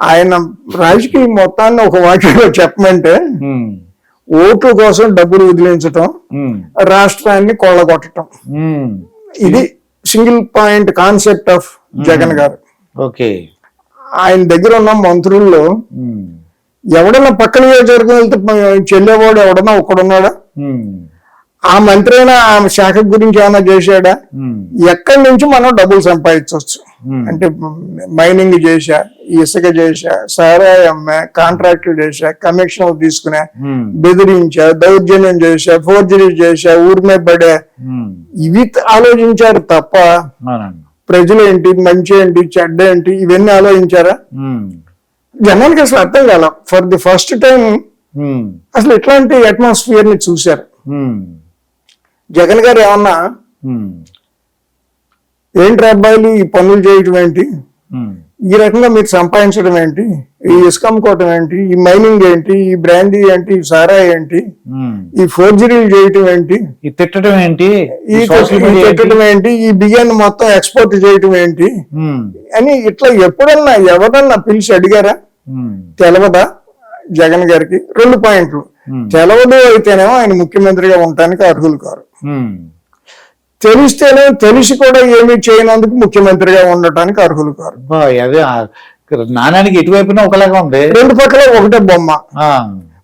ఆయన రాజకీయ మొత్తాన్ని ఒక వాక్యంలో చెప్పమంటే ఓట్ల కోసం డబ్బులు వదిలించటం రాష్ట్రాన్ని కొల్లగొట్టడం ఉమ్. ఇది single point concept of Jagan గారు. ఓకే. ఆయన దగ్గర ఉన్న మంత్రుల్లో ఎవడన్నా పక్క నియోజకవర్గం వెళ్తే చెల్లేవాడు ఎవడన్నా ఒక్కడున్నాడా? ఆ మంత్రి అయినా ఆ శాఖ గురించి ఏమైనా చేశాడా? ఎక్కడి నుంచి మనం డబ్బులు సంపాదించవచ్చు. అంటే మైనింగ్ చేశా ఇసుక చేశా సారాయి అమ్మా కాంట్రాక్టులు చేశా కమిషన్లు తీసుకున్నా ఉమ్, బెదిరించా దౌర్జన్యం చేశా ఫోర్జరీ చేశా ఊరిమే పడా. ఇవి ఆలోచించారు తప్ప ప్రజలు ఏంటి మంచి ఏంటి చెడ్డ ఏంటి ఇవన్నీ ఆలోచించారా? జనానికి అసలు అర్థం కాల. ఫర్ ది ఫస్ట్ టైం అసలు ఇట్లాంటి అట్మాస్ఫియర్ని చూశారు జగన్ గారు ఏమన్నా ఏంటి అబ్బాయిలు ఈ పనులు చేయటం ఏంటి? ఈ రకంగా మీరు సంపాదించడం ఏంటి? ఈ ఇసుక అమ్ముకోవటం ఏంటి? ఈ మైనింగ్ ఏంటి? ఈ బ్రాండీ ఏంటి? ఈ సారాయి ఏంటి. ఈ ఫోర్జరీలు చేయటం ఏంటి? ఈ తిట్టడం ఏంటి? ఈ మీడియా ఏంటి? ఈ బియ్యాన్ని మొత్తం ఎక్స్పోర్ట్ చేయటం ఏంటి? అని ఇట్లా ఎప్పుడన్నా ఎవరన్నా పిలిచి అడిగారా? తెలవదా జగన్ గారికి? రెండు పాయింట్లు. తెలవదు అయితేనేమో ఆయన ముఖ్యమంత్రిగా ఉండటానికి అర్హులు కారు. తెలిస్తేనే తెలిసి కూడా ఏమీ చేయనందుకు ముఖ్యమంత్రిగా ఉండటానికి అర్హులు కారు. అదే నాణానికి ఎటువైపున ఒకలాగా ఉంది. రెండు పక్కల ఒకటే బొమ్మ. ఆ,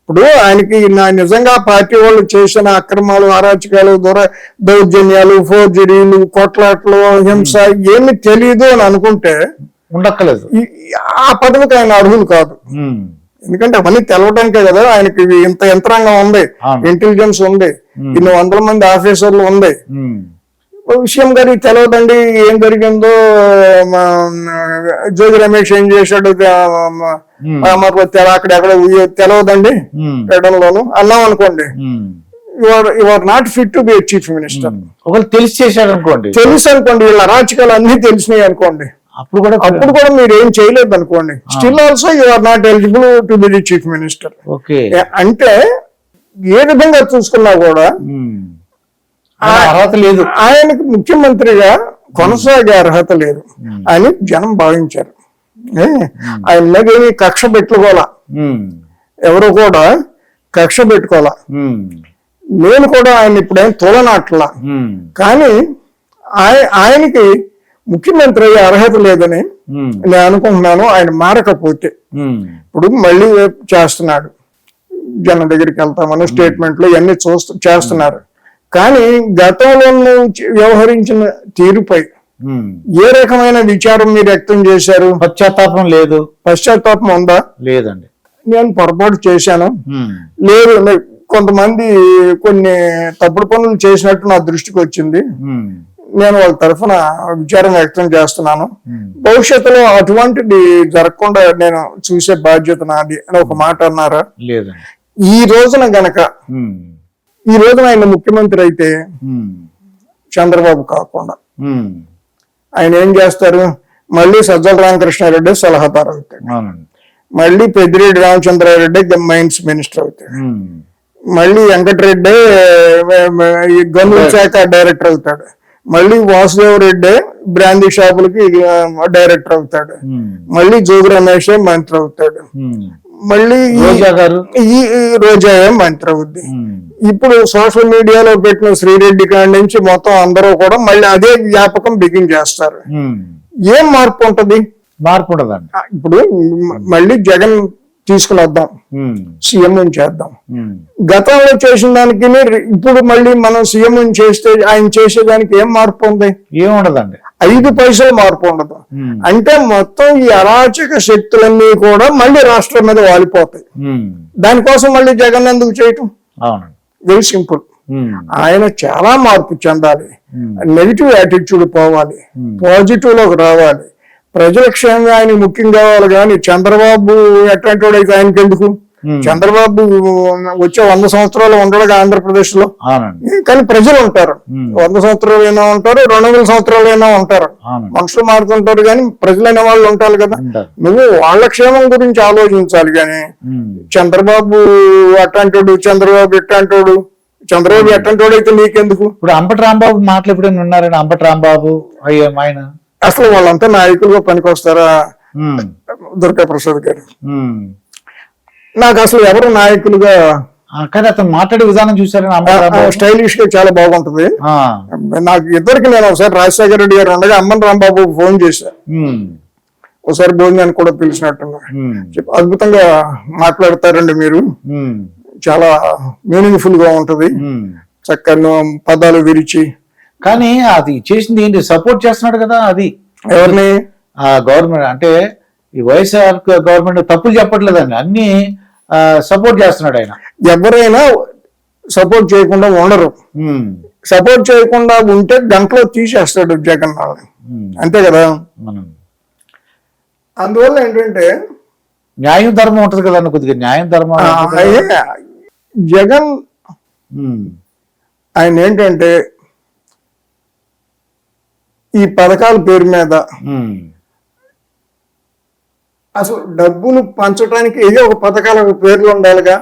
ఇప్పుడు ఆయనకి నా నిజంగా పార్టీ వాళ్ళు చేసిన అక్రమాలు అరాచకాలు దొర దౌర్జన్యాలు ఫోర్జరీలు కొట్లాట్లు హింస ఏమి తెలియదు అని అనుకుంటే ఉండక్కలేదు ఆ పదవికి ఆయన అర్హులు కాదు. ఎందుకంటే అవన్నీ తెలవడానికే కదా ఆయనకి ఇంత యంత్రాంగం ఉంది. ఇంటెలిజెన్స్ ఉంది ఇన్ని వందల మంది ఆఫీసర్లు ఉంది. విషయం గారికి తెలవదండి ఏం జరిగిందో జోగి రమేష్ ఏం చేశాడు అక్కడ ఎక్కడ తెలవదండి పెట్టడంలోను అన్నాం అనుకోండి your your not fit to be chief minister ఒకవేళ తెలిసి చేశాడు అనుకోండి తెలుసు అనుకోండి వీళ్ళ అరాచకాలు అన్ని తెలిసినాయి అనుకోండి. అప్పుడు కూడా అప్పుడు కూడా మీరు ఏం చేయలేదు అనుకోండి. Still also you are not eligible to be the chief minister okay. అంటే ఏ విధంగా చూసుకున్నా కూడా అర్హత లేదు. ఆయనకు ముఖ్యమంత్రిగా కొనసాగే అర్హత లేదు. అని జనం భావించారు. ఏ? ఆయన మీద ఏమీ కక్ష పెట్టుకోవాలా? ఎవరు కూడా కక్ష పెట్టుకోవాలా? నేను కూడా ఆయన ఇప్పుడేం తోలనాట్లా. కానీ ఆయ ఆయనకి ముఖ్యమంత్రి అయ్యే అర్హత లేదని ఉమ్, నేను అనుకుంటున్నాను. ఆయన మారకపోతే ఉమ్, ఇప్పుడు మళ్ళీ చేస్తున్నాడు. జనం దగ్గరికి వెళ్తామని స్టేట్మెంట్లు ఇవన్నీ చూస్తూ చేస్తున్నారు. కానీ గతంలో వ్యవహరించిన తీరుపై. ఏ రకమైన విచారం మీరు వ్యక్తం చేశారు? పశ్చాత్తాపం లేదు. పశ్చాత్తాపం ఉందా? లేదండి. నేను పొరపాటు చేశాను. లేదు కొంతమంది కొన్ని తప్పుడు పనులు చేసినట్టు నా దృష్టికి వచ్చింది. నేను వాళ్ళ తరఫున విచారం వ్యక్తం చేస్తున్నాను. భవిష్యత్తులో అటువంటిది జరగకుండా నేను చూసే బాధ్యత నాది అని ఒక మాట అన్నారా? ఈ రోజున గనక ఈ రోజున ఆయన ముఖ్యమంత్రి అయితే చంద్రబాబు కాకుండా. ఆయన ఏం చేస్తారు? మళ్ళీ సజ్జల రామకృష్ణారెడ్డి సలహాదారు అవుతాడు. మళ్ళీ పెద్దిరెడ్డి రామచంద్రారెడ్డి మైన్స్ మినిస్టర్ అవుతాడు. మళ్ళీ వెంకటరెడ్డి ఈ గనుల శాఖ డైరెక్టర్ అవుతాడు. మళ్ళీ వాసుదేవ్ రెడ్డి బ్రాందీ షాపులకి డైరెక్టర్ అవుతాడు. మళ్ళీ జోగి రమేష్ మంత్రి అవుతాడు. మళ్ళీ ఈ- రోజా మంత్రి అవుద్ది. ఇప్పుడు సోషల్ మీడియాలో పెట్టిన శ్రీరెడ్డి కాడి నుంచి మొత్తం అందరూ కూడా మళ్ళీ అదే వ్యాపకం బిగిన్ చేస్తారు. ఏం మార్పు ఉంటది? మార్పు ఉండదండి. ఇప్పుడు మళ్ళీ జగన్ తీసుకుని వద్దాం సీఎం చేద్దాం. ఉమ్, గతంలో చేసిన దానికి ఇప్పుడు మళ్ళీ మనం సీఎం చేస్తే ఆయన చేసేదానికి ఏం మార్పు ఉంది? ఏం ఉండదండి. ఐదు పైసలు మార్పు ఉండదు. అంటే మొత్తం ఈ అరాచక శక్తులన్నీ కూడా మళ్ళీ రాష్ట్రం మీద వాలిపోతాయి. దానికోసం మళ్ళీ జగన్ ఎందుకు చేయటం? Very simple. ఆయన చాలా మార్పు చెందాలి. నెగిటివ్ యాటిట్యూడ్ పోవాలి. పాజిటివ్లోకి రావాలి. ప్రజల క్షేమం ఆయన ముఖ్యం కావాలి కానీ చంద్రబాబు ఎట్లాంటి వాడు అయితే ఆయనకి ఎందుకు. చంద్రబాబు వచ్చే వంద సంవత్సరాలు ఉండడుగా ఆంధ్రప్రదేశ్లో కానీ ప్రజలు ఉంటారు. వంద సంవత్సరాలు అయినా ఉంటారు రెండు వందల సంవత్సరాలు అయినా ఉంటారు. మనుషులు మారుతుంటారు కానీ ప్రజలైన వాళ్ళు ఉంటారు కదా. నువ్వు వాళ్ళ క్షేమం గురించి ఆలోచించాలి కానీ చంద్రబాబు అట్లాంటోడు చంద్రబాబు ఇట్లాంటోడు చంద్రబాబు ఎట్లాంటోడు అయితే నీకెందుకు? ఇప్పుడు అంబటి రాంబాబు మాటలు ఎప్పుడైనా ఉన్నారండి అంబటి రాంబాబు అయ్యో ఆయన అసలు వాళ్ళంతా నాయకులుగా పనికొస్తారా? దుర్గా ప్రసాద్ గారు. నాకు అసలు ఎవరు నాయకులుగా? కానీ అతను మాట్లాడే విధానం చూసారని స్టైలిష్గా చాలా బాగుంటది. నాకు ఇద్దరికి నేను ఒకసారి రాజశేఖర రెడ్డి గారు ఉండగా అమ్మన్ రాంబాబు ఫోన్ చేశా. ఒకసారి భోజనాన్ని కూడా పిలిచినట్టుగా అద్భుతంగా మాట్లాడతారండి మీరు. చాలా మీనింగ్ఫుల్గా ఉంటది. చక్కగా పదాలు విరిచి కానీ అది చేసింది ఏంటి? సపోర్ట్ చేస్తున్నాడు కదా అది. ఎవరిని? ఆ గవర్నమెంట్ అంటే ఈ వైఎస్ఆర్ గవర్నమెంట్ తప్పులు చెప్పట్లేదండి. అన్ని సపోర్ట్ చేస్తున్నాడు ఆయన. ఎవరైనా సపోర్ట్ చేయకుండా ఉండరు. సపోర్ట్ చేయకుండా ఉంటే గంటలో తీసేస్తాడు జగన్ అంతే కదా? మనం. అందువల్ల ఏంటంటే న్యాయం ధర్మం ఉంటది కదండి కొద్దిగా న్యాయం ధర్మం జగన్ ఆయన ఏంటంటే ఈ పథకాల పేరు మీద అసలు డబ్బులు పంచడానికి ఏదో ఒక పథకాల పేర్లు ఉండాలిగా.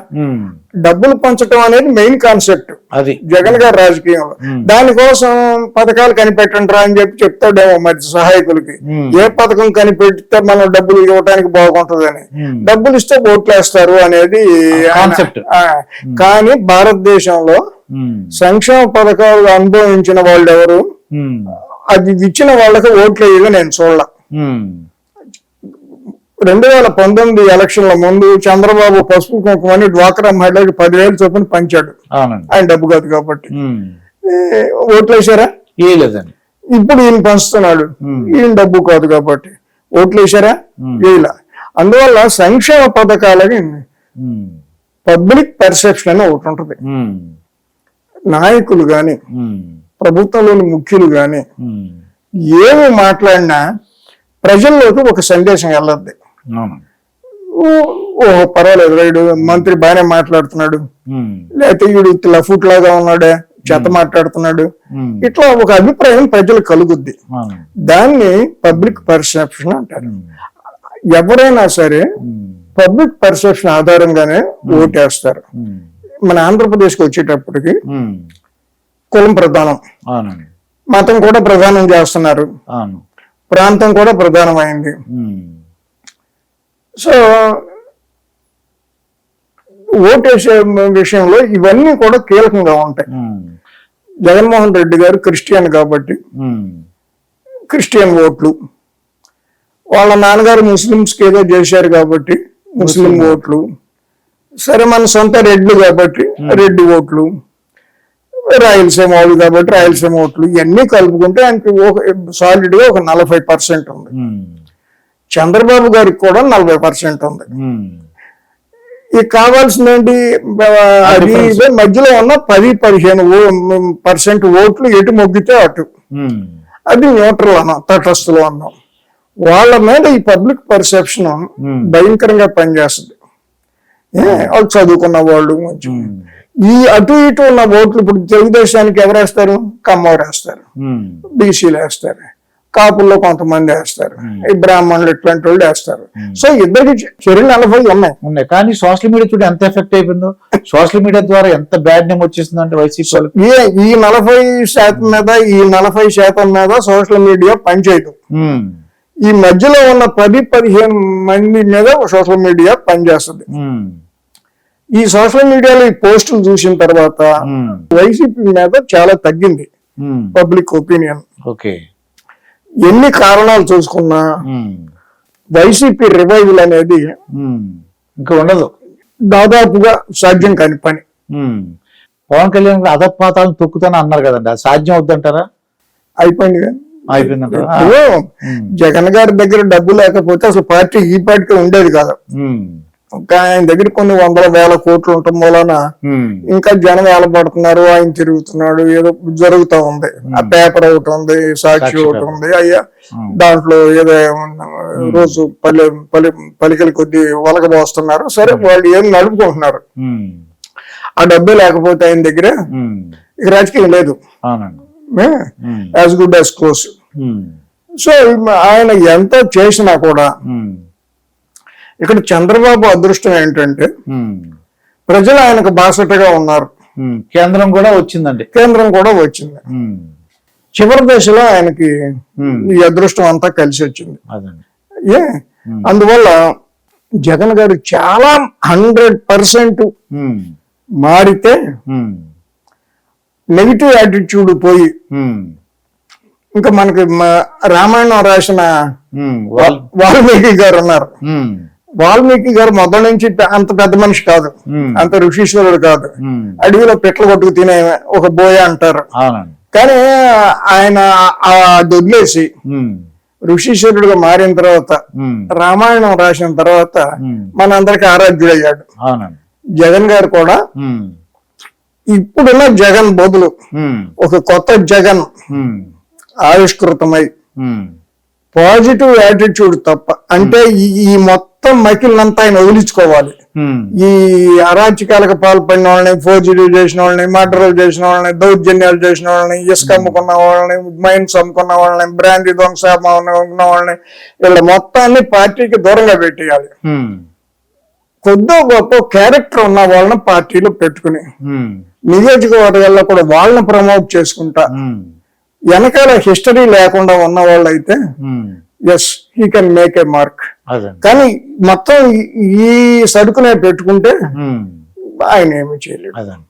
డబ్బులు పంచడం అనేది మెయిన్ కాన్సెప్ట్. అది. జగన్ గారి రాజకీయంలో. దానికోసం పథకాలు కనిపెట్టండి రా అని చెప్పి చెప్తాడేమో మరి సహాయకులకి. ఏ పథకం కనిపెడితే మనం డబ్బులు ఇవ్వడానికి బాగుంటుందని. డబ్బులు ఇస్తే ఓట్లేస్తారు అనేది. ఆ, కానీ భారతదేశంలో సంక్షేమ పథకాలు అనుభవించిన వాళ్ళు ఎవరు అది ఇచ్చిన వాళ్ళకి ఓట్లు వేయగా నేను చూడాల. రెండు వేల పంతొమ్మిది ఎలక్షన్ల ముందు చంద్రబాబు పసుపు కుంకుమని డ్వాక్రా మహిళకి పదివేలు చొప్పున పంచాడు. ఆయన డబ్బు కాదు కాబట్టి. ఉమ్, ఏ, ఓట్లు వేసారా ఏ లేదండి. ఇప్పుడు ఈయన పంచుతున్నాడు. ఈయన డబ్బు కాదు కాబట్టి. ఓట్లు వేసారా Hmm. వేయలా. అందువల్ల సంక్షేమ పథకాలకి ఉమ్, పబ్లిక్ పర్సెప్షన్ అని ఒకటి ఉంటుంది. నాయకులు గాని ఉమ్, ప్రభుత్వంలోని ముఖ్యులు గాని ఉమ్, ఏమి మాట్లాడినా ప్రజల్లోకి ఒక సందేశం వెళ్ళద్ది. ఓహో పర్వాలేదు రైడు మంత్రి బాగానే మాట్లాడుతున్నాడు. లేకపోతే వీడు లఫుట్ లాగా ఉన్నాడే చెత్త మాట్లాడుతున్నాడు. ఇట్లా ఒక అభిప్రాయం ప్రజలకు కలుగుద్ది. దాన్ని పబ్లిక్ పర్సెప్షన్ అంటారు. ఎవరైనా సరే పబ్లిక్ పర్సెప్షన్ ఆధారంగానే ఓటేస్తారు. మన ఆంధ్రప్రదేశ్కి వచ్చేటప్పటికి కులం ప్రధానం. మతం కూడా ప్రధానం చేస్తున్నారు. ప్రాంతం కూడా ప్రధానమైంది. సో ఓటేసే విషయంలో ఇవన్నీ కూడా కీలకంగా ఉంటాయి. జగన్మోహన్ రెడ్డి గారు క్రిస్టియన్ కాబట్టి క్రిస్టియన్ ఓట్లు. వాళ్ళ నాన్నగారు ముస్లిమ్స్కి ఏదో చేశారు కాబట్టి ముస్లిం ఓట్లు. సరే మన సొంత రెడ్లు కాబట్టి రెడ్డి ఓట్లు. రాయలసీమ వాళ్ళు కాబట్టి రాయలసీమ ఓట్లు ఇవన్నీ కలుపుకుంటే ఆయనకి సాలిడ్గా ఒక నలభై పర్సెంట్ ఉంది. ఉమ్, చంద్రబాబు గారికి కూడా నలభై పర్సెంట్ ఉంది. ఇక కావాల్సింది ఏంటి అది మధ్యలో ఉన్న పది పదిహేను పర్సెంట్ ఓట్లు ఎటు మొగ్గితే అటు. ఉమ్, అది న్యూట్రల్ అన్నాం తటస్థులు అన్నాం. వాళ్ళ మీద ఈ పబ్లిక్ పర్సెప్షన్ Hmm. భయంకరంగా పనిచేస్తుంది. వాళ్ళు చదువుకున్న వాళ్ళు ఉమ్, ఈ అటు ఇటు ఉన్న ఓట్లు ఇప్పుడు తెలుగుదేశానికి ఎవరు వేస్తారు. కమ్మవారు వేస్తారు బీసీలు వేస్తారు. కాపుల్లో కొంతమంది వేస్తారు. ఈ బ్రాహ్మణులు ఇట్లాంటి వాళ్ళు వేస్తారు. సో ఇద్దరికి చర్యలు నలభై ఉన్నాయి. ఉన్నాయి. కానీ సోషల్ మీడియా చూడ ఎంత ఎఫెక్ట్ అయిపోయిందో. సోషల్ మీడియా ద్వారా ఎంత బ్యాడ్ నేమ్ వచ్చేసింది అంటే వైసీపీ ఈ నలభై శాతం మీద ఈ నలభై శాతం మీద సోషల్ మీడియా పనిచేయదు. ఈ మధ్యలో ఉన్న పది పదిహేను మంది మీద సోషల్ మీడియా పనిచేస్తుంది. ఈ సోషల్ మీడియాలో ఈ పోస్టులు చూసిన తర్వాత వైసీపీ మీద చాలా తగ్గింది పబ్లిక్ ఒపీనియన్. ఓకే. ఎన్ని కారణాలు చూసుకున్నా వైసీపీ రివైవల్ అనేది ఇంకా ఉండదు. దాదాపుగా సాధ్యం కాని పని. పవన్ కళ్యాణ్ గారు అధపాతాలను తొక్కుతాను అన్నారు కదండి. అది సాధ్యం అవుద్దంటారా? అయిపోయింది. అయిపోయిందంటారా? జగన్ గారి దగ్గర డబ్బు లేకపోతే అసలు పార్టీ ఈ పార్టీకి ఉండేది కాదు. ఆయన దగ్గర కొన్ని వందల వేల కోట్లు ఉండటం మూలన ఉమ్, ఇంకా జనం ఏలబడుతున్నారు ఆయన తిరుగుతున్నాడు ఏదో జరుగుతా ఉంది. ఆ పేపర్ ఒకటి ఉంది సాక్షి ఒకటి. ఉంది అయ్యా. దాంట్లో ఏదో రోజు పల్లె పల్లె పలికల కొద్ది వలకబోస్తున్నారు సరే వాళ్ళు ఏం నడుపుకుంటున్నారు? ఆ డబ్బే లేకపోతే ఆయన దగ్గర ఇక రాజకీయం లేదు. As good as close so ఆయన ఎంత చేసినా కూడా ఇక్కడ చంద్రబాబు అదృష్టం ఏంటంటే ప్రజలు ఆయనకు బాసటగా ఉన్నారు. కేంద్రం కూడా వచ్చిందండి. కేంద్రం కూడా వచ్చింది. చివరి దశలో ఆయనకి ఈ అదృష్టం అంతా కలిసి వచ్చింది. ఏ? అందువల్ల జగన్ గారు చాలా హండ్రెడ్ పర్సెంట్ మారితే నెగిటివ్ యాటిట్యూడ్ పోయి ఇంకా మనకి రామాయణం రాసిన వాల్మీకి గారు ఉన్నారు. వాల్మీకి గారు మొదటి నుంచి అంత పెద్ద మనిషి కాదు. అంత ఋషీశ్వరుడు కాదు. అడవిలో పెట్లు కొట్టుకు తినే ఒక బోయ అంటారు. కానీ ఆయన ఆ ఉమ్, ఋషీశ్వరుడుగా మారిన తర్వాత రామాయణం రాసిన తర్వాత ఉమ్, మనందరికి ఆరాధ్యుడయ్యాడు. జగన్ గారు కూడా ఇప్పుడున్న జగన్ బదులు ఒక కొత్త జగన్ ఆవిష్కృతమై పాజిటివ్ యాటిట్యూడ్ తప్ప అంటే ఈ ఈ మొత్తం మకిలంతా ఆయన వదిలించుకోవాలి. ఈ అరాచకాలకు పాల్పడిన వాళ్ళని ఫోర్జరీ చేసిన వాళ్ళని మర్డర్లు చేసిన వాళ్ళని దౌర్జన్యాలు చేసిన వాళ్ళని ఇసుక అమ్ముకున్న వాళ్ళని మైన్స్ అమ్ముకున్న వాళ్ళని బ్రాంతి ధ్వంస అమ్ముకున్న వాళ్ళని వీళ్ళ మొత్తాన్ని పార్టీకి దూరంగా పెట్టేయాలి. కొద్దో గొప్ప క్యారెక్టర్ ఉన్న వాళ్ళని పార్టీలో పెట్టుకుని నియోజకవర్గాల్లో కూడా వాళ్ళని ప్రమోట్ చేసుకుంటా. వెనకాల హిస్టరీ లేకుండా ఉన్న వాళ్ళు అయితే ఉమ్, yes he can make a mark కానీ మొత్తం ఈ- సరుకునే పెట్టుకుంటే ఆయన ఏమి చేయలేడు. అదండి.